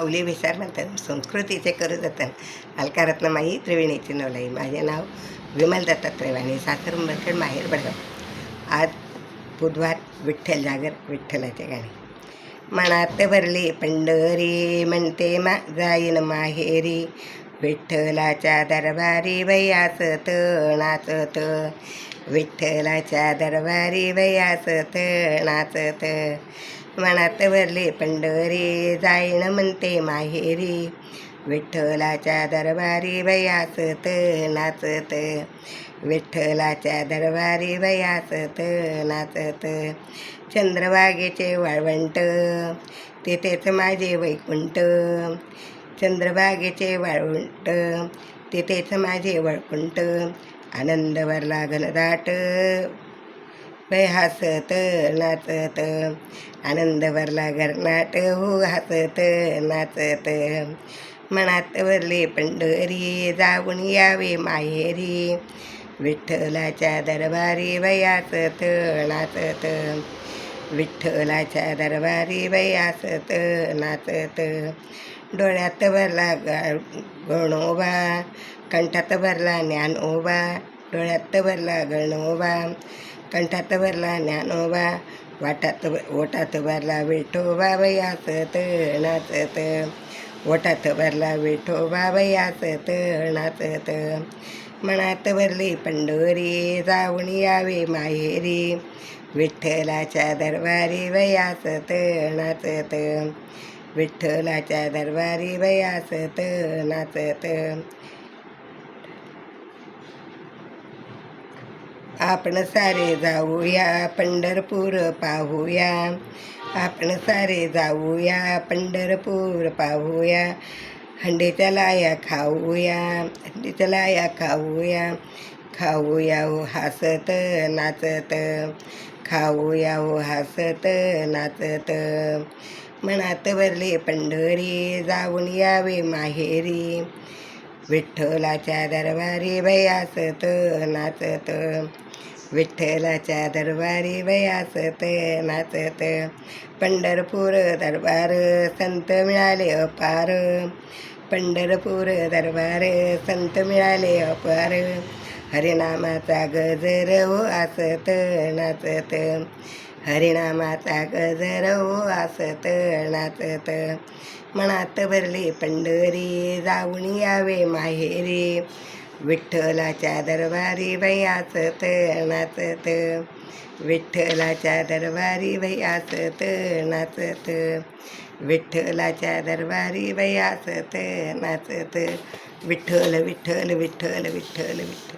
माऊली विचार म्हणतात. संस्कृतीचे करू जतन अलकारत्नमाई त्रिवेणीची नवलाई. माझे नाव विमल दत्तात्रय आणि सासर उंबरखेड माहेर बडगाव. आज बुधवार विठ्ठल जागर विठ्ठलाचे गाणे. मनात भरले पंढरी म्हणते मा जाईन माहेरी. विठ्ठलाच्या दरबारी वयासत नाचत विठ्ठलाच्या दरबारी वयासत नाचत मनात भरले पंढरी जाईन म्हणते माहेरी. विठ्ठलाच्या दरबारी वयासत नाचत विठ्ठलाच्या दरबारी वयासत नाचत चंद्रभागेचे वाळवंट तिथेच माझे वैकुंठ. चंद्रभागेचे वाळवंट तिथेच माझे वळकुंट. आनंद वरला घनदाट वय हसत नाचत. आनंद वरला घरनाट हो हसत नाचत. मनात वरले पंढरी जाऊन यावे माहेरी. विठ्ठलाच्या दरबारी वयासत नाचत. विठ्ठलाच्या दरबारी वयासत नाचत. डोळ्यात भरला गा गणोबा कंठात भरला ज्ञानोबा डोळ्यात भरला गणोबा कंठात भरला ज्ञानोबा वाटात ओटात भरला विठोबा वयासत नाचत. ओटात भरला विठोबा वयासत नाचत. मनात भरली पंढोरी जाऊन यावे माहेरी विठ्ठलाच्या दरबारी वयासत नाचत. विठ्ठलाच्या दरबारी वयासत नाचत. आपण सारे जाऊया पंढरपूर पाहूया. आपण सारे जाऊया पंढरपूर पाहूया. हंडीच्या लाया खाऊया हंडीच्या लाया खाऊया. खाऊया हो हसत नाचत. खाऊया हो हसत नाचत. मनात भरले पंढरी जाऊन यावे माहेरी. विठ्ठलाच्या दरबारी भयासत नाचत. विठ्ठलाच्या दरबारी भयासत नाचत. पंढरपूर दरबार संत मिळाले अपार. पंढरपूर दरबार संत मिळाले अपार. हरिनामाचा गजर हो असत नाचत. हरिणामाचा गजर हो नाचत मनात भरले पंढरी जाऊन यावे माहेरी. विठ्ठलाच्या दरबारी वयासत नाचत विठ्ठलाच्या दरबारी वयासत नाचत विठ्ठलाच्या दरबारी वयासत नाचत विठ्ठल विठ्ठल विठ्ठल विठ्ठल विठ्ठल.